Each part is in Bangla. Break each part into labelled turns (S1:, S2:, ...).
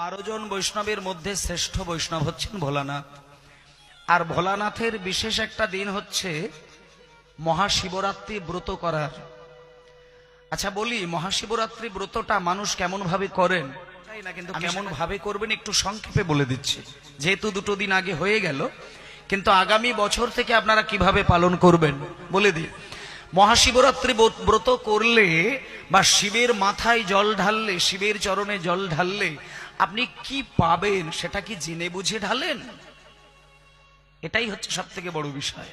S1: বারো জন বৈষ্ণবের মধ্যে শ্রেষ্ঠ বৈষ্ণব হচ্ছেন ভোলানাথ। আর ভোলানাথের বিশেষ একটা দিন হচ্ছে মহাশিবরাত্রি ব্রত করার। আচ্ছা বলি মহাশিবরাত্রি ব্রতটা মানুষ কেমন ভাবে করেন? তাই না কিন্তু কেমন ভাবে করবেন একটু সংক্ষেপে বলে দিচ্ছি। যেহেতু দুটো দিন আগে হয়ে গেল কিন্তু আগামী বছর থেকে আপনারা কীভাবে পালন করবেন? বলে দিই মহাশিবরাত্রি ব্রত করলে বা শিবের মাথায় জল ঢাললে শিবের চরণে জল ঢাললে আপনি কি পাবেন সেটা কি জেনে বুঝে ঢালেন? এটাই হচ্ছে সব থেকে বড় বিষয়।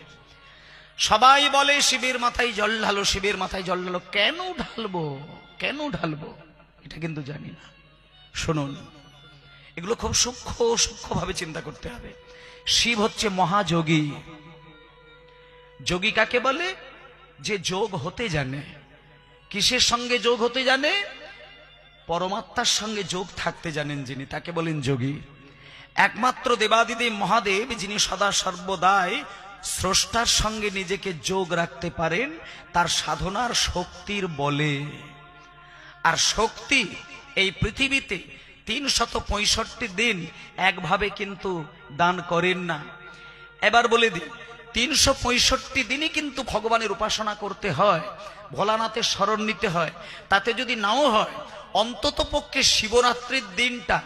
S1: সবাই বলে, শিবের মাথায় জল ঢালো, শিবের মাথায় জল ঢালো। কেন ঢালবো? কেন ঢালবো? এটা কিন্তু জানি না। শুনুন, এগুলো খুব সূক্ষ্ম, সূক্ষ্মভাবে চিন্তা করতে হবে। শিব হচ্ছে মহাযোগী। যোগী কাকে বলে? যে যোগ হতে জানে। কিসের সঙ্গে যোগ হতে জানে? পরমাত্মার সঙ্গে যোগ থাকতে জানেন যিনি, তাকে বলেন যোগী। একমাত্র দেবাদিদেব মহাদেব, যিনি সদা সর্বদাই স্রষ্টার সঙ্গে নিজেকে যোগ রাখতে পারেন, তার সাধনার শক্তির বলে। আর শক্তি এই পৃথিবীতে তিন পঁয়ষট্টি দিন একভাবে কিন্তু দান করেন না। এবার বলে দিই তিনশো পঁয়ষট্টি দিনই কিন্তু ভগবানের উপাসনা করতে হয়, ভোলানাথের স্মরণ নিতে হয়, তাতে যদি নাও হয় অন্তত পক্ষে শিবরাত্রির দিনটা।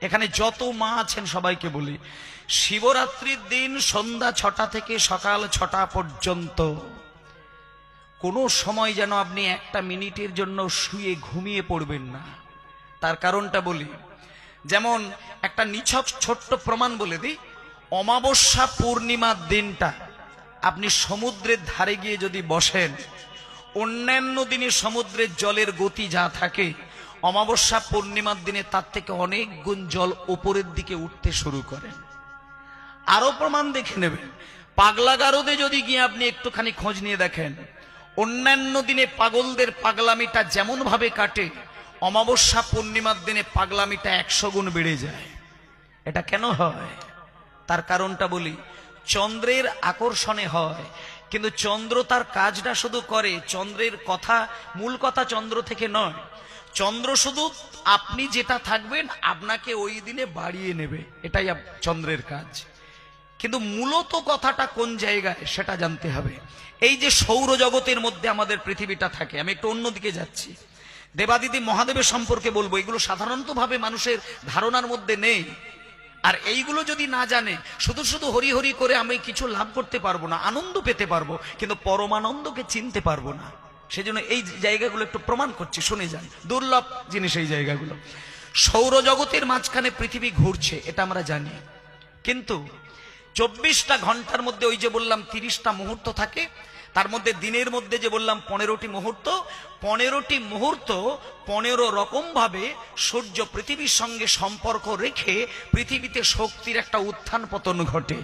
S1: এখানে যত মা আছেন সবাইকে বলি, শিবরাত্রির দিন সন্ধ্যা ছটা থেকে সকাল ছটা পর্যন্ত কোনো সময় যেন আপনি একটা মিনিটের জন্য শুয়ে ঘুমিয়ে পড়বেন না। তার কারণটা বলি, যেমন একটা নিছক ছোট্ট প্রমাণ বলে দিই, অমাবস্যা পূর্ণিমার দিনটা, আপনি সমুদ্রের ধারে গিয়ে যদি বসেন অন্যান্য দিনে সমুদ্রের জলের গতি যা থাকে, অমাবস্যা পূর্ণিমার দিনে তার থেকে অনেক গুণ জল ওপরের দিকে উঠতে শুরু করেন আরও প্রমাণ দেখে নেবেন। পাগলা গারদে যদি গিয়ে আপনি একটুখানি খোঁজ নিয়ে দেখেন, অন্যান্য দিনে পাগলদের পাগলামিটা যেমন ভাবে কাটে, অমাবস্যা পূর্ণিমার দিনে পাগলামিটা একশো গুণ বেড়ে যায়। এটা কেন হয়? তার কারণটা বলি, চন্দ্রের আকর্ষণে হয়। কিন্তু চন্দ্র তার কাজটা শুধু করে। চন্দ্রের কথা, মূল কথা চন্দ্র থেকে নয়। চন্দ্র শুধু আপনি যেটা থাকবেন, আপনাকে ওই দিনে বাড়িয়ে নেবে। এটাই চন্দ্রের কাজ। কিন্তু মূলত কথাটা কোন জায়গায়, সেটা জানতে হবে। এই যে সৌরজগতের মধ্যে আমাদের পৃথিবীটা থাকে, আমি একটু অন্যদিকে যাচ্ছি। দেবাদিদি মহাদেবের সম্পর্কে বলব, এগুলো সাধারণতভাবে মানুষের ধারণার মধ্যে নেই। আর এইগুলো যদি না জানে, শুধু শুধু হরি হরি করে আমি কিছু লাভ করতে পারব না, আনন্দ পেতে পারব, কিন্তু পরমানন্দকে চিনতে পারব না। সেজন্য এই জায়গাগুলো একটু প্রমাণ করছি, শুনে যান। দুর্লভ জিনিস এই জায়গাগুলো। সৌরজগতের মাঝখানে পৃথিবী ঘুরছে, এটা আমরা জানি। কিন্তু চব্বিশটা ঘণ্টার মধ্যে ওই যে বললাম, তিরিশটা মুহূর্ত থাকে তার মধ্যে দিনের মধ্যে যে বললাম পনেরোটি মুহূর্ত পনেরোটি মুহূর্ত পনেরো রকম ভাবে সূর্য পৃথিবীর সঙ্গে সম্পর্ক রেখে পৃথিবীতে শক্তির একটা উত্থান পতন ঘটে।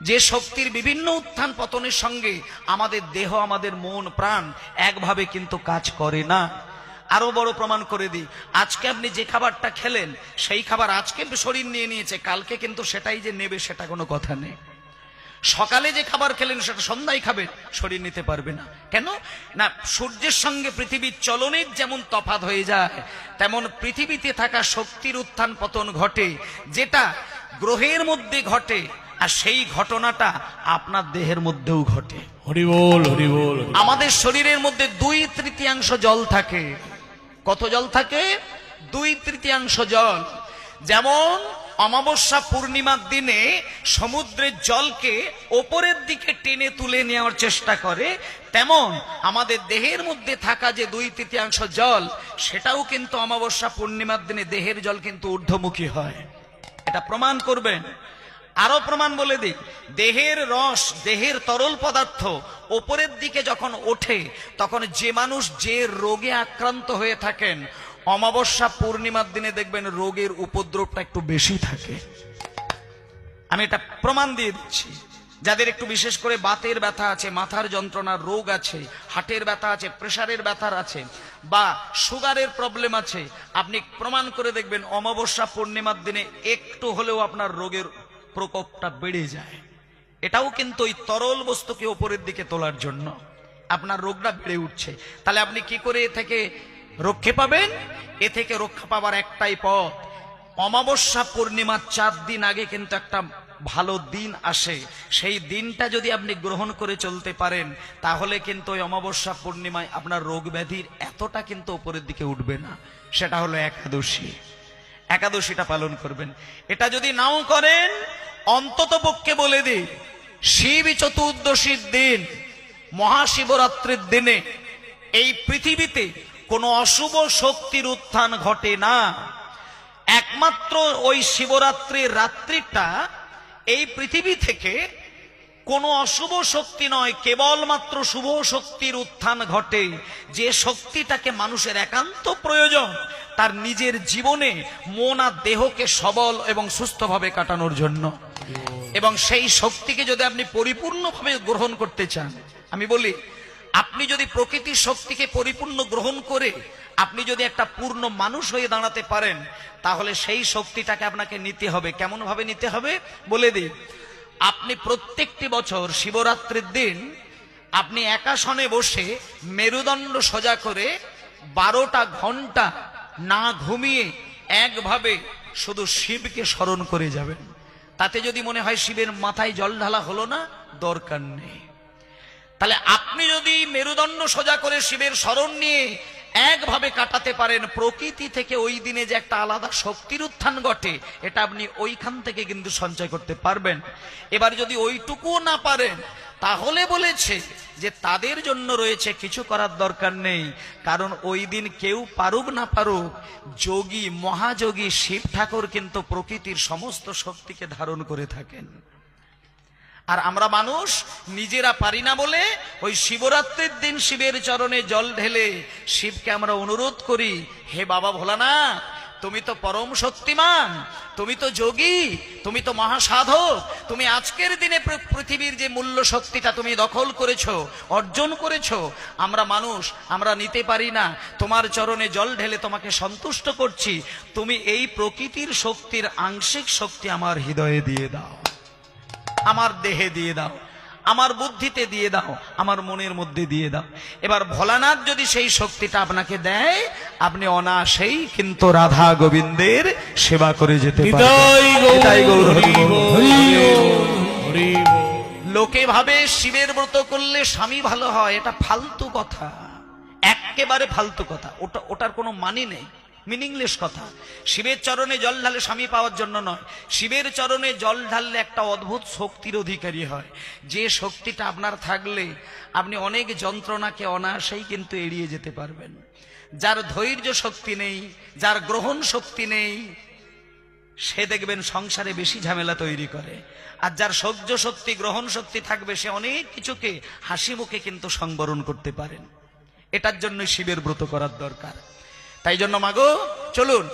S1: যে শক্তির বিভিন্ন উত্থান পতনের সঙ্গে আমাদের দেহ, আমাদের মন, প্রাণ একভাবে কিন্তু কাজ করে না। আরও বড় প্রমাণ করে দিই, আজকে আপনি যে খাবারটা খেলেন, সেই খাবার আজকে শরীর নিয়ে নিয়েছে, কালকে কিন্তু সেটাই যে নেবে সেটা কোনো কথা নেই। সকালে যে খাবার খেলেন সেটা সন্ধ্যায় খাবেন শরীর নিতে পারবে না। কেন? না সূর্যের সঙ্গে পৃথিবীর চলনের যেমন তফাত হয়ে যায় তেমন পৃথিবীতে থাকা শক্তির উত্থান পতন ঘটে যেটা গ্রহের মধ্যে ঘটে আর সেই ঘটনাটা আপনার দেহের মধ্যেও ঘটে।
S2: হরি বল হরি বল হরি-
S1: আমাদের শরীরের মধ্যে দুই তৃতীয়াংশ জল থাকে। কত জল থাকে? দুই তৃতীয়াংশ জল। যেমন অমাবস্যা পূর্ণিমার দিনে সমুদ্রের জলকে ওপরের দিকে টেনে তুলে নেওয়ার চেষ্টা করে, তেমন আমাদের দেহের মধ্যে থাকা যে দুই তৃতীয়াংশ জল, সেটাও কিন্তু অমাবস্যা পূর্ণিমার দিনে দেহের জল কিন্তু ঊর্ধ্বমুখী হয়। এটা প্রমাণ করবেন। আরও প্রমাণ বলে দিই, দেহের রস, দেহের তরল পদার্থ ওপরের দিকে যখন ওঠে, তখন যে মানুষ যে রোগে আক্রান্ত হয়ে থাকেন অমাবস্যা পূর্ণিমার দিনে দেখবেন রোগের উপদ্রবটা একটু বেশি থাকে। আমি এটা প্রমাণ দিয়ে দিচ্ছি। যাদের একটু বিশেষ করে বাতের ব্যথা আছে, মাথার যন্ত্রণার রোগ আছে হার্টের ব্যথা আছে, প্রেশারের ব্যথার আছে, বা সুগারের প্রবলেম আছে, আপনি প্রমাণ করে দেখবেন অমাবস্যা পূর্ণিমার দিনে একটু হলেও আপনার রোগের প্রকোপটা বেড়ে যায়। এটাও কিন্তু ওই তরল বস্তুকে ওপরের দিকে তোলার জন্য। আপনার রোগটা বেড়ে উঠছে। তাহলে আপনি কি করে থেকে রক্ষে পাবেন? এ থেকে রক্ষা পাবার একটাই পথ। অমাবস্যা পূর্ণিমার চার দিন আগে কিন্তু একটা ভালো দিন আসে। সেই দিনটা যদি আপনি গ্রহণ করে চলতে পারেন, তাহলে কিন্তু ওই অমাবস্যা পূর্ণিমায় আপনার রোগ ব্যাধির এতটা কিন্তু উপরের দিকে উঠবে না। সেটা হলো একাদশী। একাদশীটা পালন করবেন। এটা যদি নাও করেন, অন্তত পক্ষে বলে দিই শিব চতুর্দশীর দিন, মহাশিবরাত্রির দিনে এই পৃথিবীতে কোনো অশুভ শক্তির উত্থান ঘটে না। একমাত্র ওই শিবরাত্রির রাত্রিটা এই পৃথিবী থেকে কোনো অশুভ শক্তি নয়, কেবলমাত্র শুভ শক্তির উত্থান ঘটে। যে শক্তিটাকে মানুষের একান্ত প্রয়োজন, তার নিজের জীবনে মন আর দেহকে সবল এবং সুস্থভাবে কাটানোর জন্য। এবং সেই শক্তিকে যদি আপনি পরিপূর্ণভাবে গ্রহণ করতে চান, আমি বলি আপনি যদি প্রকৃতির শক্তিকে পরিপূর্ণ গ্রহণ করে আপনি যদি একটা পূর্ণ মানুষ হয়ে দাঁড়াতে পারেন, তাহলে সেই শক্তিটাকে আপনাকে নিতে হবে। কেমন ভাবে নিতে হবে? বলে দিই। আপনি প্রত্যেকটি বছর শিবরাত্রির দিন আপনি একাসনে বসে মেরুদণ্ড সোজা করে বারোটা ঘণ্টা না ঘুমিয়ে একভাবে শুধু শিবকে স্মরণ করে যাবেন। তাতে যদি মনে হয় শিবের মাথায় জল ঢালা হলো না, দরকার নেই। তাহলে আপনি যদি মেরুদণ্ড সোজা করে শিবের স্মরণ নিয়ে একভাবে কাটাতে পারেন, প্রকৃতি থেকে ওই দিনে যে একটা আলাদা শক্তির উত্থান ঘটে, এটা আপনি ওইখান থেকে কিন্তু সঞ্চয় করতে পারবেন। এবার যদি ওইটুকুও না পারেন, তাহলে বলেছে যে তাদের জন্য রয়েছে কিছু করার দরকার নেই, কারণ ওই দিন কেউ পারুক না পারুক, যোগী, মহাযোগী শিব ঠাকুর কিন্তু প্রকৃতির সমস্ত শক্তিকে ধারণ করে থাকেন। আর আমরা মানুষ, নিজেরা পারি না বলে ওই শিবরাত্রির দিন শিবের চরণে জল ঢেলে শিবকে আমরা অনুরোধ করি, হে বাবা ভোলানা তুমি তো পরম শক্তিমান, তুমি তো যোগী, তুমি তো মহাসাধক, তুমি আজকের দিনে পৃথিবীর যে মূল্য শক্তিটা তুমি দখল করেছ, অর্জন করেছ, আমরা মানুষ, আমরা নিতে পারি না, তোমার চরণে জল ঢেলে তোমাকে সন্তুষ্ট করছি, তুমি এই প্রকৃতির শক্তির আংশিক শক্তি আমার হৃদয়ে দিয়ে দাও। আমার দেহে দিয়ে দাও আমার বুদ্ধিতে দিয়ে দাও আমার মনের মধ্যে দিয়ে দাও। এবার ভোলানাথ যদি সেই শক্তিটা আপনাকে দেয় আপনি অনাসেই কিন্তু রাধা গোবিন্দের সেবা করে যেতে। লোকে ভাবে শিবের ব্রত করলে স্বামী ভালো হয় এটা ফালতু কথা। একেবারে ফালতু কথা। ওটা ওটার কোনো মানে নেই। মিনিংলেস কথা। শিবের চরণে জল ঢালে স্বামী পাওয়ার জন্য নয়। শিবের চরণে জল ঢাললে একটা অদ্ভুত শক্তির অধিকারী হয়। যে শক্তিটা আপনার থাকলে আপনি অনেক যন্ত্রণাকে অনায়াসেই কিন্তু এড়িয়ে যেতে পারবেন। যার ধৈর্য শক্তি নেই, যার গ্রহণ শক্তি নেই, সে দেখবেন সংসারে বেশি ঝামেলা তৈরি করে। আর যার সহ্য শক্তি, গ্রহণ শক্তি থাকবে, সে অনেক কিছুকে, হাসি মুখে কিন্তু সংবরণ করতে পারেন। এটার জন্য শিবের ব্রত করার দরকার। তাই জন্য মাগো, চলুন,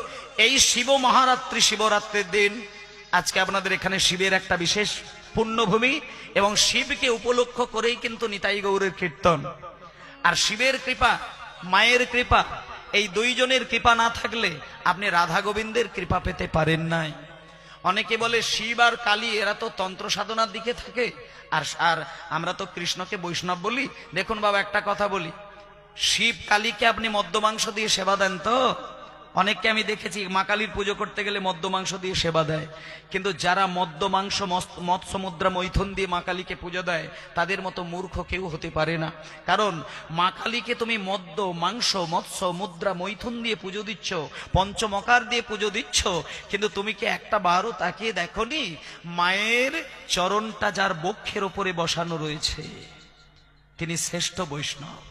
S1: এই শিব মহারাত্রি শিবরাত্রির দিন, আজকে আপনাদের এখানে শিবের একটা বিশেষ পুণ্যভূমি এবং শিবকে উপলক্ষ করেই কিন্তু নিতাই গৌরের কীর্তন। আর শিবের কৃপা, মায়ের কৃপা, এই দুইজনের কৃপা না থাকলে আপনি রাধা গোবিন্দের কৃপা পেতে পারেন নাই। অনেকে বলে, শিব আর কালী, এরা তো তন্ত্র সাধনার দিকে থাকে। আর আর আমরা তো কৃষ্ণকে বৈষ্ণব বলি। দেখুন বাবা, একটা কথা বলি। শিব কালীকে আপনি মদ্য মাংস দিয়ে সেবা দেন তো? অনেককে আমি দেখেছি মা কালীর পুজো করতে গেলে মদ্য মাংস দিয়ে সেবা দেয়। কিন্তু যারা মদ্য মাংস মৎস্য মুদ্রা মৈথুন দিয়ে মা কালীকে পুজো দেয়, তাদের মতো মূর্খ কেউ হতে পারে না। কারণ মা কালীকে তুমি মদ্য, মাংস মৎস্য মুদ্রা মৈথুন দিয়ে পুজো দিচ্ছ, পঞ্চমকার দিয়ে পুজো দিচ্ছ, কিন্তু তুমি কি একটা বারও তাকিয়ে দেখনি? মায়ের চরণটা যার বক্ষের ওপরে বসানো রয়েছে, তিনি শ্রেষ্ঠ বৈষ্ণব।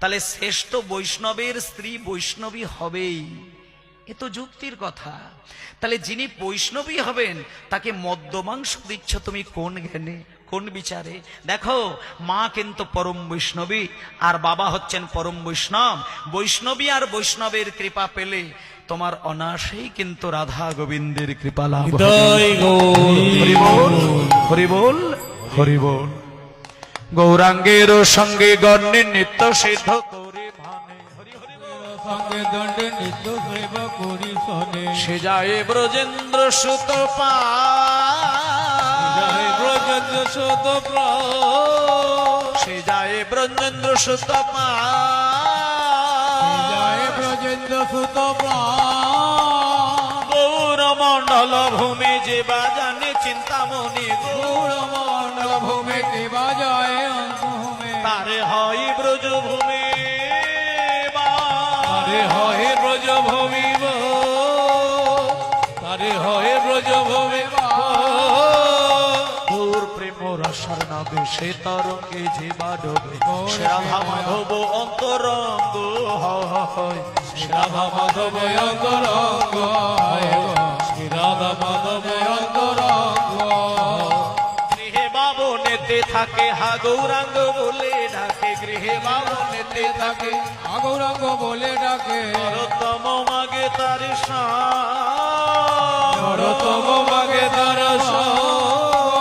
S1: তাহলে শ্রেষ্ঠ বৈষ্ণবের স্ত্রী বৈষ্ণবী হবেই। এ তো যুক্তির কথা। তাহলে যিনি বৈষ্ণবী হবেন তাকে মদ্যমাংস দিচ্ছ তুমি কোন জ্ঞানে কোন বিচারে? দেখো মা কিন্তু পরম বৈষ্ণবী আর বাবা হচ্ছেন পরম বৈষ্ণব। বৈষ্ণবী আর বৈষ্ণবের কৃপা পেলে তোমার অনাসেই কিন্তু রাধা গোবিন্দের কৃপা লাভ হবে।
S2: নিতাই গৌর
S1: গৌরাঙ্গের সঙ্গে গণ্যে নিত্য সিদ্ধ করে ভানে। হরি হরি বল।
S2: সঙ্গে দণ্ডে নিত্য সেবা করি সনে।
S1: সে যায় ব্রজেন্দ্র সুত পা
S2: ব্রজেন্দ্র শত
S1: সে যায় ব্রজেন্দ্র সুত পা
S2: ব্রজেন্দ্র সুত
S1: গৌর
S3: মণ্ডল ভূমি যে বাজানে নবে সে তরঙ্গে যে বাডবে সে রাধা মাধব অন্তরঙ্গ হয়।
S2: রাধা মাধব অন্তরঙ্গ শ্রী রাধা মাধব অন্তরঙ্গ
S3: গৃহে বাবনেতে থাকে, হা গৌরাঙ্গ বলে ডাকে। গৃহে বাবনেতে থাকে
S2: আগৌরাঙ্গ বলে ডাকে।
S3: নরোত্তম মাগে তার
S2: নরতম মাগে তার নরতম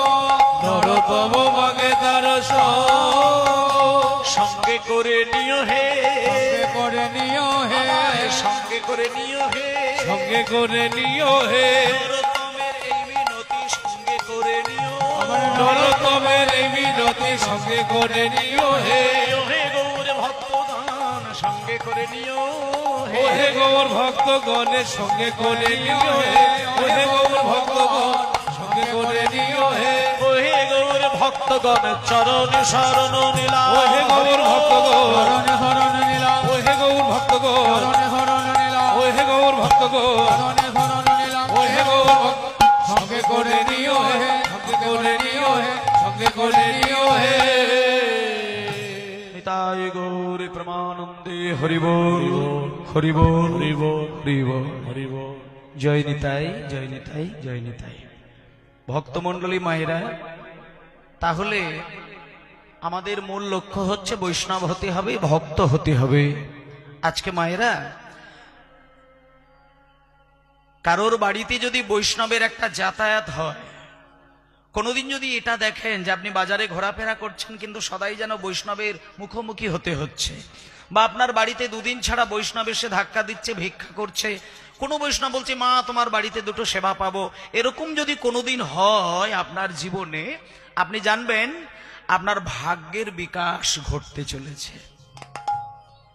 S2: মাগে তার
S3: সঙ্গে। করে নিও হে।
S2: করে নিও হে।
S3: সঙ্গে করে নিও হে।
S2: সঙ্গে করে নিও হে। নরতমের এই মিনতি সঙ্গে করে নিও। হে।
S3: হে হে গৌর ভক্তগণ সঙ্গে করে নিও হে।
S2: ওহে গৌর ভক্তগণের সঙ্গে করে নিও হে। ওহে গৌর ভক্তগণ সঙ্গে করে নিও হে।
S3: ভক্তগণ চরণ শরণ নীলা।
S2: ওহে গৌর ভক্তগণ। হরণে হরণে নীলা। ওহে গৌর ভক্তগণ। হরণে হরণে নীলা। ওহে গৌর ভক্তগণ। হরণে হরণে নীলা। ওহে গৌর সঙ্গে করে নিও হে। সঙ্গে করে নিও হে। সঙ্গে করে নিও হে।
S3: নিতাই গৌর প্রমানন্দে হরিবোল হরিবোল হরিবোল হরিবোল হরিবোল
S1: জয় নিতাই জয় নিতাই জয় নিতাই। ভক্তমণ্ডলী মায়েরা তাহলে আমাদের মূল লক্ষ্য হচ্ছে বৈষ্ণব হতে হবে, ভক্ত হতে হবে। আজকে মায়েরা, কারোর বাড়িতে যদি বৈষ্ণবের একটা যাতায়াত হয়, কোনোদিন যদি এটা দেখেন যে আপনি বাজারে ঘোরাফেরা করছেন কিন্তু সদাই যেন বৈষ্ণবের মুখোমুখি হতে হচ্ছে, বা আপনার বাড়িতে দুদিন ছাড়া বৈষ্ণব এসে ধাক্কা দিচ্ছে, ভিক্ষা করছে কোনো বৈষ্ণব বলছে, মা, তোমার বাড়িতে দুটো সেবা পাবো। এরকম যদি কোনোদিন হয় আপনার জীবনে, আপনি জানবেন আপনার ভাগ্যের বিকাশ ঘটতে চলেছে।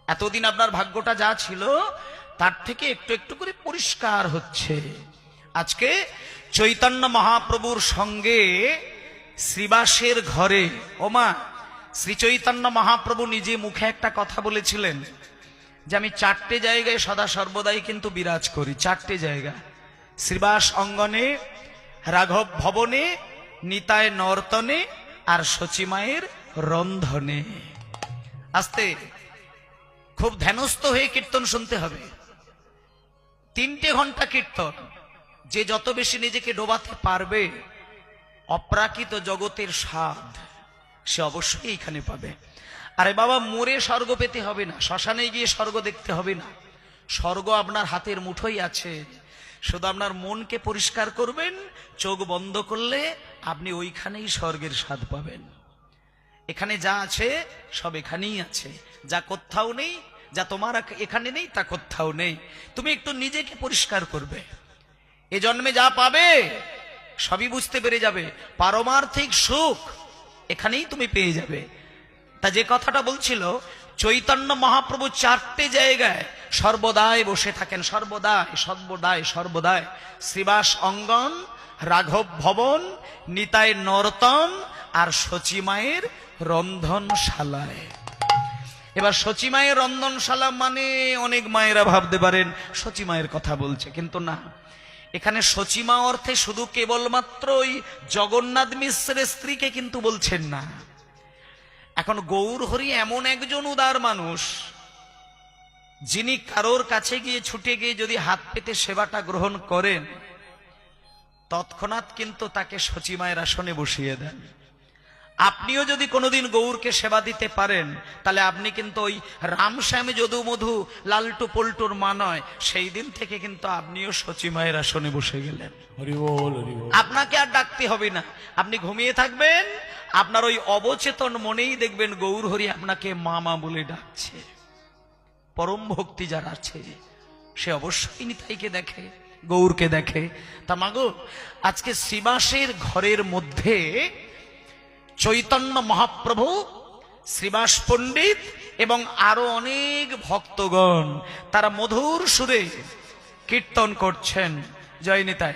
S1: এতদিন আপনার ভাগ্যটা যা ছিল, তার থেকে একটু একটু করে পরিষ্কার হচ্ছে। আজকে চৈতন্য মহাপ্রভুর সঙ্গে শ্রীবাসের ঘরে, ওমা, শ্রী চৈতন্য মহাপ্রভু নিজে মুখে একটা কথা বলেছিলেন। যে আমি চারটে জায়গায় সদা সর্বদাই কিন্তু বিরাজ করি, চারটে জায়গা। শ্রীবাস অঙ্গনে, রাঘব ভবনে নিতায় নর্তনে আর সচিমায়ের রন্ধনে। আস্তে, খুব ধ্যানস্থ হয়ে কীর্তন শুনতে হবে। তিনটে ঘণ্টা কীর্তন, যে যত বেশি নিজেকে ডোবাতে পারবে, অপ্রাকৃত জগতের স্বাদ সে অবশ্যই এইখানে পাবে। আরে বাবা, মরে স্বর্গ পেতে হবে না, শ্মশানে গিয়ে স্বর্গ দেখতে হবে না। স্বর্গ আপনার হাতের মুঠোই আছে। শুধু আপনার মনকে পরিষ্কার করবেন, চোখ বন্ধ করলে আপনি ওইখানেই স্বর্গের স্বাদ পাবেন। এখানে যা আছে, সব এখানেই আছে। যা কোথাও নেই, যা তোমার এখানে নেই, তা কোথাও নেই। তুমি একটু নিজেকে পরিষ্কার করবে। এ জন্মে যা পাবে, সবই বুঝতে পেরে যাবে। পারমার্থিক সুখ এখানেই তুমি পেয়ে যাবে। তা যে কথাটা বলছিল, চৈতন্য মহাপ্রভু চারটে জায়গায় সর্বদাই বসে থাকেন। সর্বদাই সর্বদাই সর্বদাই। শ্রীবাস অঙ্গন, রাঘব ভবন, নিতাই নর্তন আর সচিমায়ের রন্ধনশালায়। এবার সচিমায়ের রন্ধনশালা মানে অনেক মায়েরা ভাবতে পারেন সচিমায়ের কথা বলছে, কিন্তু না। এখানে সচিমা অর্থে শুধু কেবলমাত্র ওই জগন্নাথ মিশ্রের স্ত্রীকে কিন্তু বলছেন না। এখন গৌর হরি এমন একজন উদার মানুষ যিনি কারোর কাছে গিয়ে ছুটে গিয়ে যদি হাত পেতে সেবাটা গ্রহণ করেন তৎক্ষণাৎ কিন্তু তাকে সচিমায়ের আসনে বসিয়ে দেন। আপনিও যদি কোনোদিন গৌরকে সেবা দিতে পারেন তাহলে আপনি কিন্তু ওই রামশ্যামে যদু মধু লালটু পল্টুর মা নয় সেই দিন থেকে কিন্তু আপনিও সচিমায়ের আসনে বসে গেলেন। আপনাকে আর ডাকতে হবে না। আপনি ঘুমিয়ে থাকবেন আপনার ওই অবচেতন মনেই দেখবেন গৌর হরি আপনাকে মামা বলে ডাকছে। পরম ভক্তি যার আছে, সে অবশ্যই নিতাইকে দেখে, গৌরকে দেখে। তা মাগো, আজকে শ্রীবাসের ঘরের মধ্যে চৈতন্য মহাপ্রভু শ্রীবাস পণ্ডিত এবং আরও অনেক ভক্তগণ তারা মধুর সুরে কীর্তন করছেন। জয় নিতাই।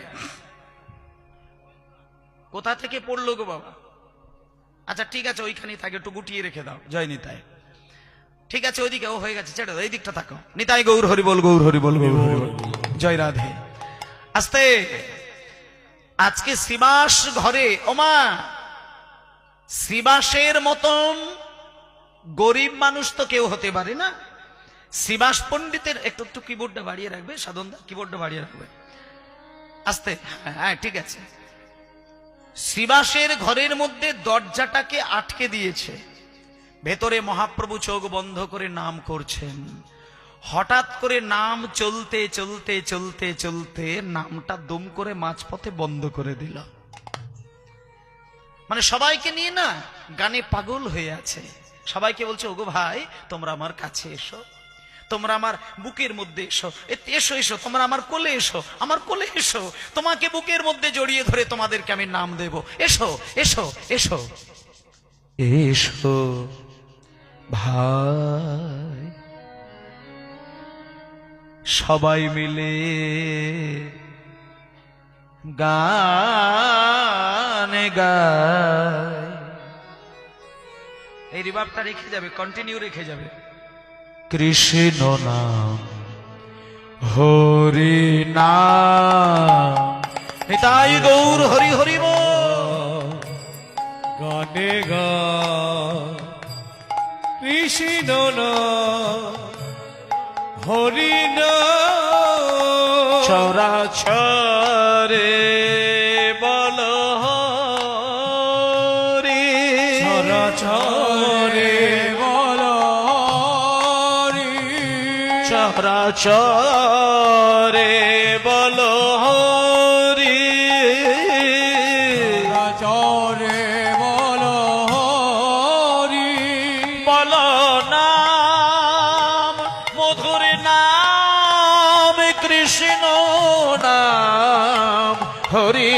S1: কোথা থেকে পড়ল গো বাবা? আচ্ছা ঠিক আছে ওইখানেই থাকে একটু গুটিয়ে রেখে দাও। জয় নিতাই। ঠিক আছে ওইদিকে ও হয়ে গেছে ছেড়ে দাও এই দিকটা থাকো। নিতাই গৌর হরি বল গৌর হরি বল গৌর হরি বল। জয় রাধে। আস্তে। আজকে শ্রীবাস ঘরে ওমা শ্রীবাসের মতন গরিব মানুষ তো কেউ হতে পারে না। শ্রীবাস পণ্ডিতের একটু একটু কিবোর্ডটা বাড়িয়ে রাখবে সাধনদা কিবোর্ডটা বাড়িয়ে রাখবে। আস্তে। হ্যাঁ, হ্যাঁ ঠিক আছে। শ্রীবাসের ঘরের মধ্যে দরজাটাকে আটকে দিয়েছে। ভেতরে মহাপ্রভু চোখ বন্ধ করে নাম করছেন। হঠাৎ করে নাম চলতে চলতে চলতে চলতে নামটা দুম করে মাঝপথে বন্ধ করে দিল। মানে সবাইকে নিয়ে না গানে পাগল হয়ে আছে। সবাইকে বলছে, ওগো ভাই, তোমরা আমার কাছে এসো। তোমরা আমার বুকের মধ্যে এসো। এসো এসো। তোমরা আমার কোলে এসো। আমার কোলে এসো। তোমাকে বুকের মধ্যে জড়িয়ে ধরে তোমাদেরকে আমি নাম দেব। এসো এসো এসো। এসো ভাই। সবাই মিলে গানে গায় এই রিভাবটা রেখে যাবে কন্টিনিউ রেখে যাবে। কৃষ্ণ নাম, হরি নাম। তাই গৌর, হরি হরি বল।
S2: গানে গা। কৃষ্ণ হরি না
S1: চরাচরে বল হরি
S2: চরাচরে
S1: চরাচরে বল হরি।
S2: চরে বল হরি।
S1: বল নাম মধুর নাম কৃষ্ণ নাম হরি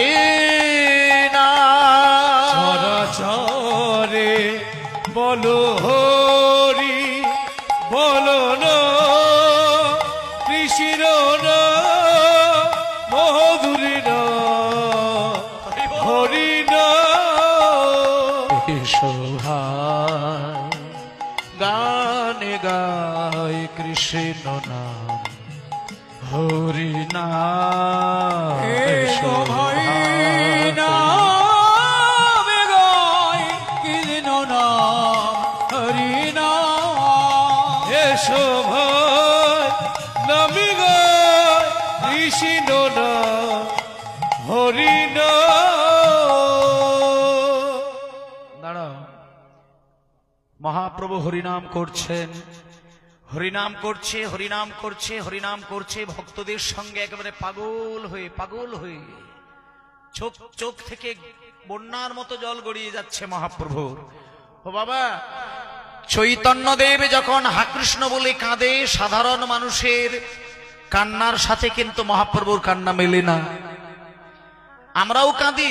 S2: চরাচরে বল হরি। বল না
S1: মহাপ্রভু হরিনাম করছেন। হরিনাম করছে হরিনাম করছে হরিনাম করছে। ভক্তদের সঙ্গে একেবারে পাগল হয়ে পাগল হয়ে। চোখ চোখ থেকে বন্যার মতো জল গড়িয়ে যাচ্ছে মহাপ্রভুর ও বাবা, চৈতন্যদেব যখন হাকৃষ্ণ বলে কাঁদে, সাধারণ মানুষের কান্নার সাথে কিন্তু মহাপ্রভুর কান্না মেলে না। আমরাও কাঁদি।